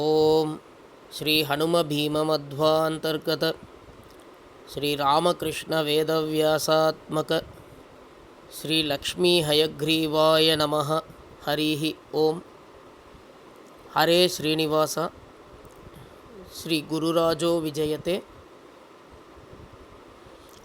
ॐ श्रीहनुमभीममध्वान्तर्गत श्रीरामकृष्णवेदव्यासात्मक श्रीलक्ष्मीहयग्रीवाय नमः हरिः ॐ हरे श्रीनिवास ஸ்ரீ விஜயத்தே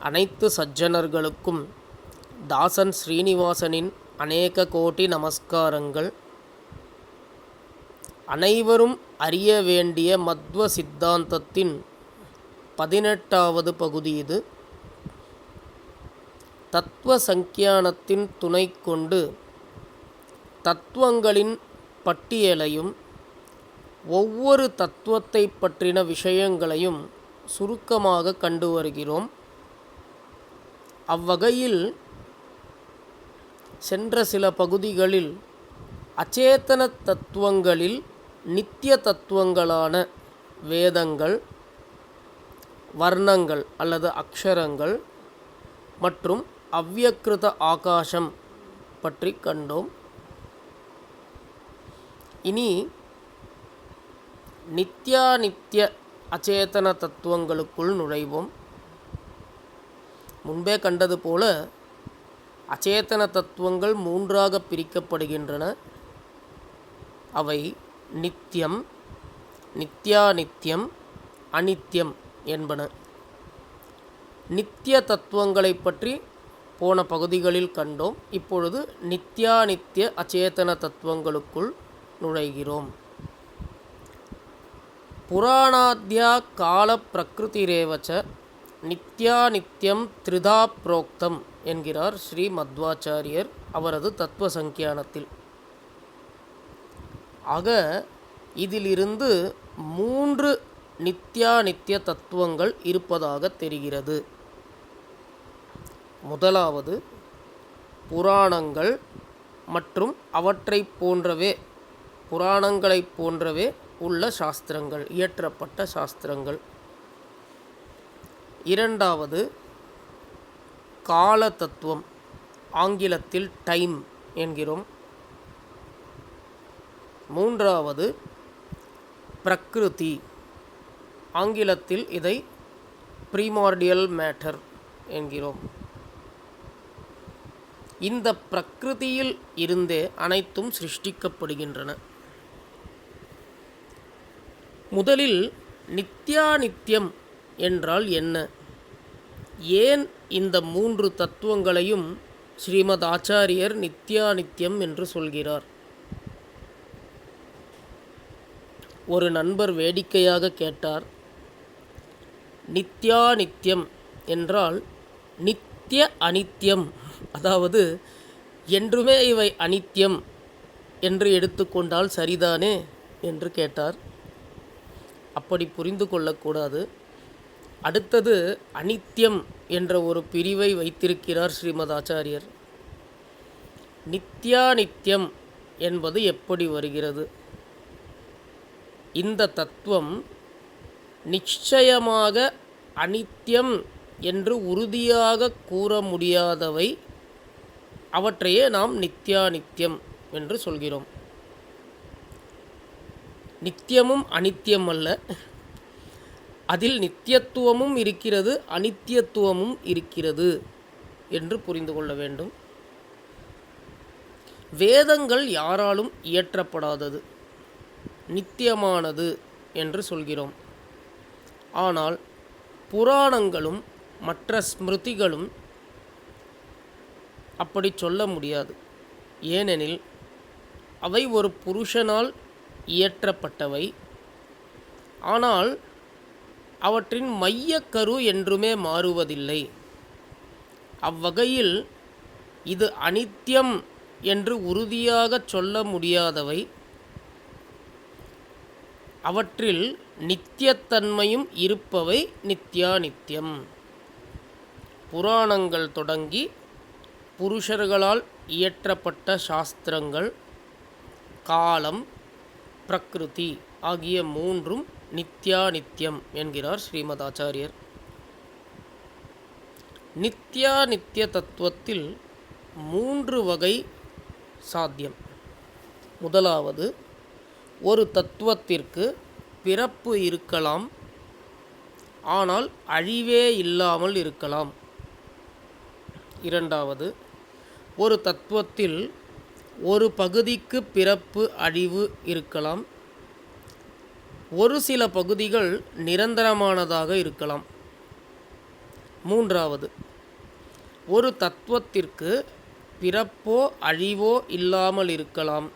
அனைத்து சஜ்ஜனர்களுக்கும் தாசன் ஸ்ரீனிவாசனின் அநேக கோடி நமஸ்காரங்கள் அனைவரும் அறிய வேண்டிய மத்வ சித்தாந்தத்தின் பதினெட்டாவது பகுதி இது. தத்துவ சங்கியானத்தின் துணை கொண்டு தத்துவங்களின் பட்டியலையும் ஒவ்வொரு தத்துவத்தை பற்றின விஷயங்களையும் சுருக்கமாக கண்டு வருகிறோம். அவ்வகையில் சென்ற சில பகுதிகளில் அச்சேதன தத்துவங்களில் நித்திய தத்துவங்களான வேதங்கள் வர்ணங்கள் அல்லது அக்ஷரங்கள் மற்றும் அவ்யக்கிருத ஆகாசம் பற்றி கண்டோம். இனி நித்யா நித்திய அச்சேதன தத்துவங்களுக்குள் நுழைவோம். முன்பே கண்டது போல அச்சேதன தத்துவங்கள் மூன்றாக பிரிக்கப்படுகின்றன. அவை நித்தியம் நித்யாநித்யம் அனித்யம் என்பன. நித்திய தத்துவங்களை பற்றி போன பகுதிகளில் கண்டோம். இப்பொழுது நித்யானித்ய அச்சேதன தத்துவங்களுக்குள் நுழைகிறோம். புராணாத்யா கால பிரகிருதிரேவச்ச நித்யானித்யம் த்ரிதா புரோக்தம் என்கிறார் ஸ்ரீ மத்வாச்சாரியர் அவரது தத்துவ சங்கியானத்தில். ஆக இதிலிருந்து மூன்று நித்யானித்ய தத்துவங்கள் இருப்பதாக தெரிகிறது. முதலாவது புராணங்கள் மற்றும் அவற்றை போன்றவே புராணங்களைப் போன்றவே உள்ள சாஸ்திரங்கள் இயற்றப்பட்ட சாஸ்திரங்கள். இரண்டாவது கால தத்துவம் ஆங்கிலத்தில் டைம் என்கிறோம். மூன்றாவது பிரகிருதி. ஆங்கிலத்தில் இதை ப்ரீமார்டியல் மேட்டர் என்கிறோம். இந்த பிரகிருதியில் இருந்தே அனைத்தும் சிருஷ்டிக்கப்படுகின்றன. முதலில் நித்யானித்யம் என்றால் என்ன? ஏன் இந்த மூன்று தத்துவங்களையும் ஸ்ரீமத் ஆச்சாரியர் நித்யானித்யம் என்று சொல்கிறார்? ஒரு நண்பர் வேடிக்கையாக கேட்டார். நித்யானித்யம் என்றால் நித்திய அனித்யம் அதாவது என்றுமே இவை அனித்யம் என்று எடுத்துக்கொண்டால் சரிதானே என்று கேட்டார். அப்படி புரிந்து கொள்ளக்கூடாது. அடுத்தது அனித்யம் என்ற ஒரு பிரிவை வைத்திருக்கிறார் ஸ்ரீமத் ஆச்சாரியர். நித்யானித்யம் என்பது எப்படி வருகிறது? இந்த தத்துவம் நிச்சயமாக அனித்யம் என்று உறுதியாக கூற முடியாதவை அவற்றையே நாம் நித்யானித்யம் என்று சொல்கிறோம். நித்தியமும் அனித்தியம் அல்ல. அதில் நித்தியத்துவமும் இருக்கிறது அனித்தியத்துவமும் இருக்கிறது என்று புரிந்து கொள்ள வேண்டும். வேதங்கள் யாராலும் இயற்றப்படாதது. நித்தியமானது என்று சொல்கிறோம். ஆனால் புராணங்களும் மற்ற ஸ்மிருதிகளும் அப்படி சொல்ல முடியாது. ஏனெனில் அவை ஒரு புருஷனால் இயற்றப்பட்டவை. ஆனால் அவற்றின் மையக்கரு என்றுமே மாறுவதில்லை. அவ்வகையில் இது அனித்தியம் என்று உறுதியாக சொல்ல முடியாதவை. அவற்றில் நித்தியத்தன்மையும் இருப்பவை நித்யானித்யம் புராணங்கள் தொடங்கி புருஷர்களால் இயற்றப்பட்ட சாஸ்திரங்கள் காலம் பிரகிருதி ஆகிய மூன்றும் நித்யானித்யம் என்கிறார் ஸ்ரீமத் ஆச்சாரியர் நித்திய தத்துவத்தில் மூன்று வகை சாத்தியம். முதலாவது ஒரு தத்துவத்திற்கு பிறப்பு இருக்கலாம் ஆனால் அழிவே இல்லாமல் இருக்கலாம். இரண்டாவது ஒரு தத்துவத்தில் ஒரு பகுதிக்கு பிறப்பு அழிவு இருக்கலாம். ஒரு சில பகுதிகள் நிரந்தரமானதாக இருக்கலாம். மூன்றாவது ஒரு தத்துவத்திற்கு பிறப்போ அழிவோ இல்லாமல் இருக்கலாம்.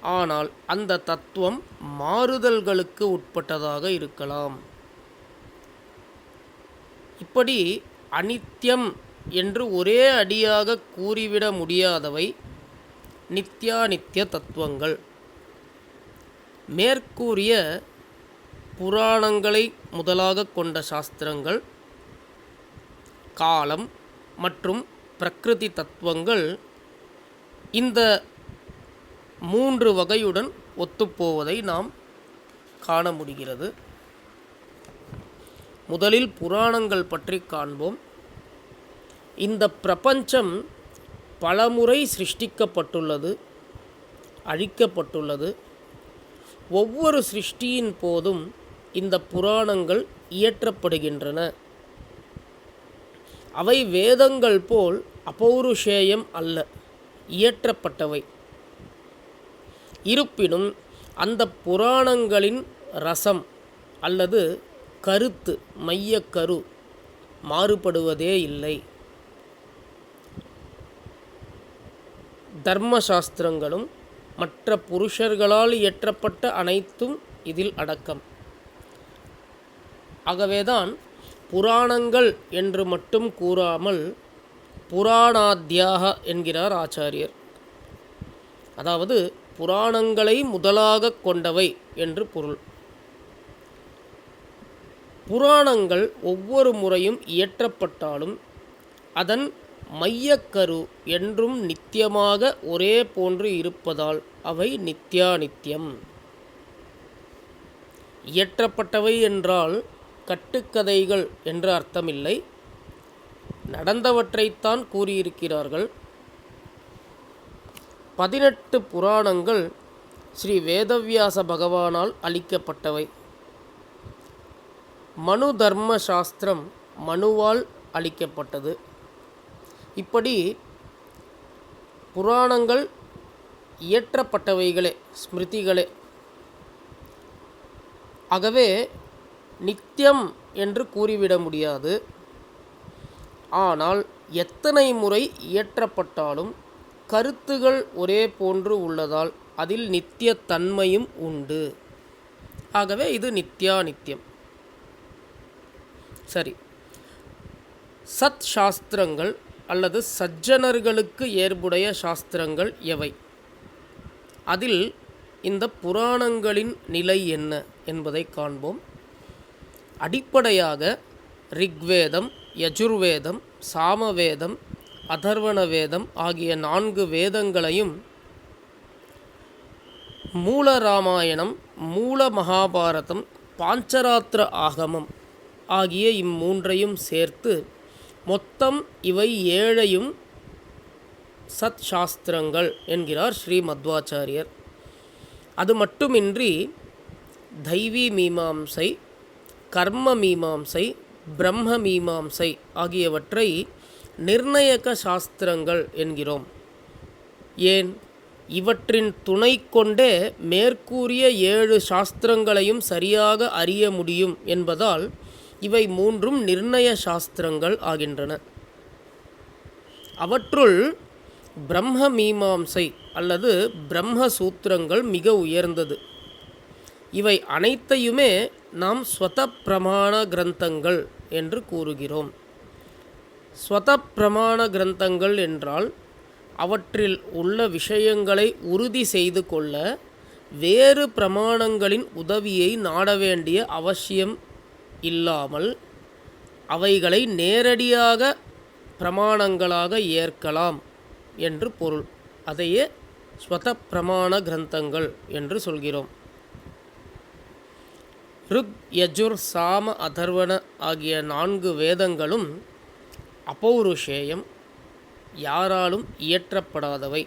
ஆனால் அந்த தத்துவம் மாறுதல்களுக்கு உட்பட்டதாக இருக்கலாம். இப்படி அனித்யம் என்று ஒரே அடியாக கூறிவிட முடியாதவை நித்யானித்திய தத்துவங்கள். மேற்கூறிய புராணங்களை முதலாக கொண்ட சாஸ்திரங்கள் காலம் மற்றும் பிரகிருதி தத்துவங்கள் இந்த மூன்று வகையுடன் ஒத்துப்போவதை நாம் காண முடிகிறது. முதலில் புராணங்கள் பற்றி காண்போம். இந்த பிரபஞ்சம் பலமுறை சிருஷ்டிக்கப்பட்டுள்ளது அழிக்கப்பட்டுள்ளது. ஒவ்வொரு சிருஷ்டியின் போதும் இந்த புராணங்கள் இயற்றப்படுகின்றன. அவை வேதங்கள் போல் அபௌருஷேயம் அல்ல இயற்றப்பட்டவை. இருப்பினும் அந்த புராணங்களின் ரசம் அல்லது கருத்து மையக்கரு மாறுபடுவதே இல்லை. தர்மசாஸ்திரங்களும் மற்ற புருஷர்களால் இயற்றப்பட்ட அனைத்தும் இதில் அடக்கம். ஆகவேதான் புராணங்கள் என்று மட்டும் கூறாமல் புராணாத்தியாக என்கிறார் ஆச்சாரியர். அதாவது புராணங்களை முதலாக கொண்டவை என்று பொருள். புராணங்கள் ஒவ்வொரு முறையும் இயற்றப்பட்டாலும் அதன் மையக்கரு என்றும் நித்தியமாக ஒரே போன்று இருப்பதால் அவை நித்யானித்தியம் இயற்றப்பட்டவை என்றால் கட்டுக்கதைகள் என்று அர்த்தமில்லை. நடந்தவற்றைத்தான் கூறியிருக்கிறார்கள். பதினெட்டு புராணங்கள் ஸ்ரீ வேதவியாச பகவானால் அளிக்கப்பட்டவை. மனு தர்ம சாஸ்திரம் மனுவால் அளிக்கப்பட்டது. இப்படி புராணங்கள் இயற்றப்பட்டவைகளே ஸ்மிருதிகளே. ஆகவே நித்தியம் என்று கூறிவிட முடியாது. ஆனால் எத்தனை முறை இயற்றப்பட்டாலும் கருத்துகள் ஒரே போன்று உள்ளதால் அதில் நித்தியத்தன்மையும் உண்டு. ஆகவே இது நித்யா நித்தியம் சரி. சத் சாஸ்திரங்கள் அல்லது சஜ்ஜனர்களுக்கு ஏற்புடைய சாஸ்திரங்கள் எவை? அதில் இந்த புராணங்களின் நிலை என்ன என்பதை காண்போம். அடிப்படையாக ரிக்வேதம் யஜுர்வேதம் சாமவேதம் அதர்வண வேதம் ஆகிய நான்கு வேதங்களையும் மூல ராமாயணம் மூல மகாபாரதம் பாஞ்சராத்திர ஆகமம் ஆகிய இம்மூன்றையும் சேர்த்து மொத்தம் இவை ஏழையும் சத் சாஸ்திரங்கள் என்கிறார் ஸ்ரீ மத்வாச்சாரியர் அது மட்டுமின்றி தெய்வீ மீமாம்சை கர்ம மீமாம்சை பிரம்ம மீமாம்சை ஆகியவற்றை நிர்ணயக சாஸ்திரங்கள் என்கிறோம். ஏன்? இவற்றின் துணை கொண்டே மேற்கூறிய ஏழு சாஸ்திரங்களையும் சரியாக அறிய முடியும் என்பதால் இவை மூன்றும் நிர்ணய சாஸ்திரங்கள் ஆகின்றன. அவற்றுள் பிரம்ம மீமாம்சை அல்லது பிரம்ம சூத்திரங்கள் மிக உயர்ந்தது. இவை அனைத்தையுமே நாம் ஸ்வத பிரமாண கிரந்தங்கள் என்று கூறுகிறோம். ஸ்வத பிரமாண கிரந்தங்கள் என்றால் அவற்றில் உள்ள விஷயங்களை உறுதி செய்து கொள்ள வேறு பிரமாணங்களின் உதவியை நாட வேண்டிய அவசியம் இல்லாமல் அவைகளை நேரடியாக பிரமாணங்களாக ஏற்கலாம் என்று பொருள். அதையே ஸ்வத பிரமாண கிரந்தங்கள் என்று சொல்கிறோம். ருக் யஜுர் சாம அதர்வன ஆகிய நான்கு வேதங்களும் அபௌருஷேயம் யாராலும் இயற்றப்படாதவை.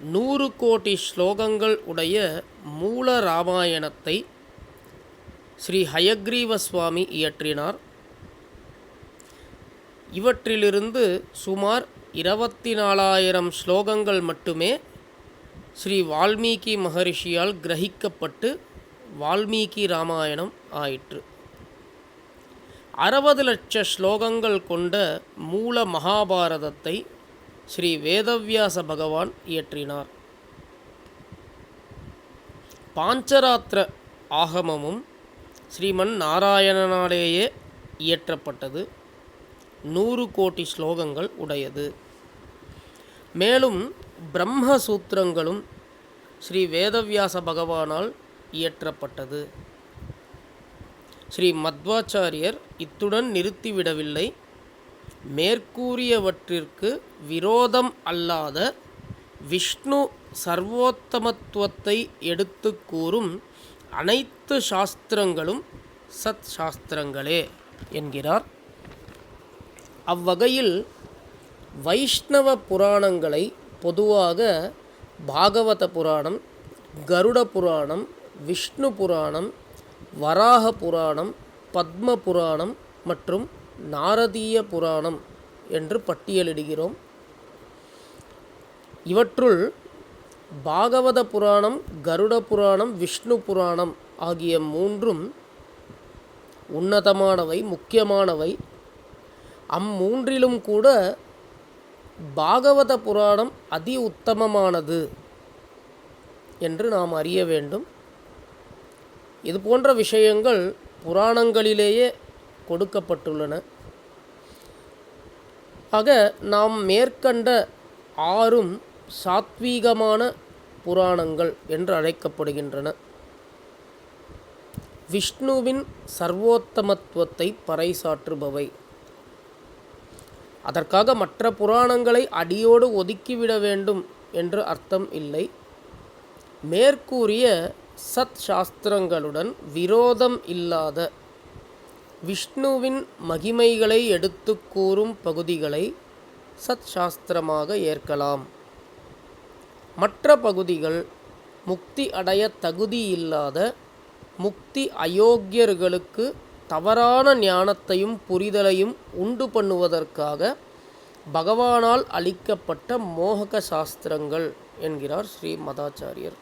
நூறு கோடி ஸ்லோகங்கள் உடைய மூல ராமாயணத்தை ஸ்ரீ ஹயக்ரீவ சுவாமி இயற்றினார். இவற்றிலிருந்து சுமார் இருபத்தி நாலாயிரம் ஸ்லோகங்கள் மட்டுமே ஸ்ரீ வால்மீகி மகரிஷியால் கிரகிக்கப்பட்டு வால்மீகி ராமாயணம் ஆயிற்று. அறுபது லட்ச ஸ்லோகங்கள் கொண்ட மூல மகாபாரதத்தை ஸ்ரீ வேதவியாச பகவான் இயற்றினார். பாஞ்சராத்திர ஆகமமும் ஸ்ரீமன் நாராயணனாலேயே இயற்றப்பட்டது. நூறு கோடி ஸ்லோகங்கள் உடையது. மேலும் பிரம்மசூத்திரங்களும் ஸ்ரீ வேதவியாச பகவானால் இயற்றப்பட்டது. ஸ்ரீ மத்வாச்சாரியர் இத்துடன் நிறுத்திவிடவில்லை. மேற்கூறியவற்றிற்கு விரோதம் அல்லாத விஷ்ணு சர்வோத்தமத்துவத்தை எடுத்து கூறும் அனைத்து சாஸ்திரங்களும் சத் சாஸ்திரங்களே என்கிறார். அவ்வகையில் வைஷ்ணவ புராணங்களை பொதுவாக பாகவத புராணம் கருட புராணம் விஷ்ணு புராணம் வராக புராணம் பத்ம புராணம் மற்றும் நாரதீய புராணம் என்று பட்டியலிடுகிறோம். இவற்றுள் பாகவத புராணம் கருட புராணம் விஷ்ணு புராணம் ஆகிய மூன்றும் உன்னதமானவை முக்கியமானவை. அம்மூன்றிலும் கூட பாகவத புராணம் அதி உத்தமமானது என்று நாம் அறிய வேண்டும். இது போன்ற விஷயங்கள் புராணங்களிலேயே கொடுக்கப்பட்டுள்ளன. ஆக நாம் மேற்கண்ட ஆறும் சாத்வீகமான புராணங்கள் என்று அழைக்கப்படுகின்றன. விஷ்ணுவின் சர்வோத்தமத்துவத்தை பறைசாற்றுபவை. அதற்காக மற்ற புராணங்களை அடியோடு ஒதுக்கிவிட வேண்டும் என்று அர்த்தம் இல்லை. மேற்கூறிய சத் சாஸ்திரங்களுடன் விரோதம் இல்லாத விஷ்ணுவின் மகிமைகளை எடுத்து கூறும் பகுதிகளை சத் சாஸ்திரமாக ஏற்கலாம். மற்ற பகுதிகள் முக்தி அடைய தகுதியில்லாத முக்தி அயோக்கியர்களுக்கு தவறான ஞானத்தையும் புரிதலையும் உண்டு பண்ணுவதற்காக பகவானால் அளிக்கப்பட்ட மோகக சாஸ்திரங்கள் என்கிறார் ஸ்ரீ மதாச்சாரியர்.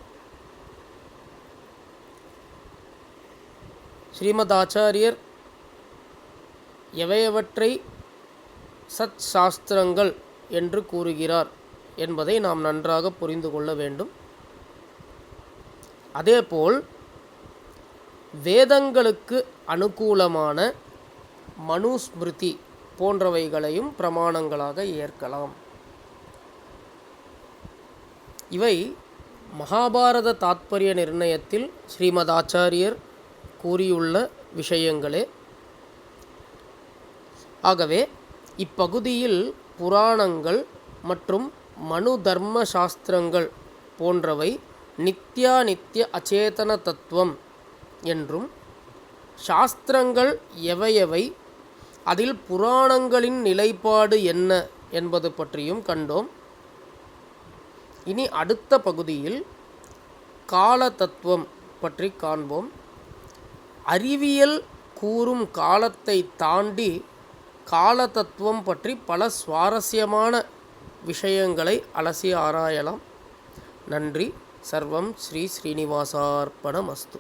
ஸ்ரீமத் ஆச்சாரியர் எவையவற்றை சத் சாஸ்திரங்கள் என்று கூறுகிறார் என்பதை நாம் நன்றாக புரிந்து கொள்ள வேண்டும். அதேபோல் வேதங்களுக்கு அனுகூலமான மனுஸ்மிருதி போன்றவைகளையும் பிரமாணங்களாக ஏற்கலாம். இவை மகாபாரத தாத்பரிய நிர்ணயத்தில் ஸ்ரீமதாச்சாரியர் கூறியுள்ள விஷயங்களே. ஆகவே இப்பகுதியில் புராணங்கள் மற்றும் மனு தர்ம சாஸ்திரங்கள் போன்றவை நித்யா நித்திய அச்சேதன தத்துவம் என்றும் சாஸ்திரங்கள் எவையவை அதில் புராணங்களின் நிலைப்பாடு என்ன என்பது பற்றியும் கண்டோம். இனி அடுத்த பகுதியில் கால தத்துவம் பற்றி காண்போம். அறிவியல் கூறும் காலத்தை தாண்டி கால தத்துவம் பற்றி பல சுவாரஸ்யமான விஷயங்களை அலசி ஆராயலாம். நன்றி. சர்வம் ஸ்ரீ ஸ்ரீனிவாசார்ப்பணமஸ்து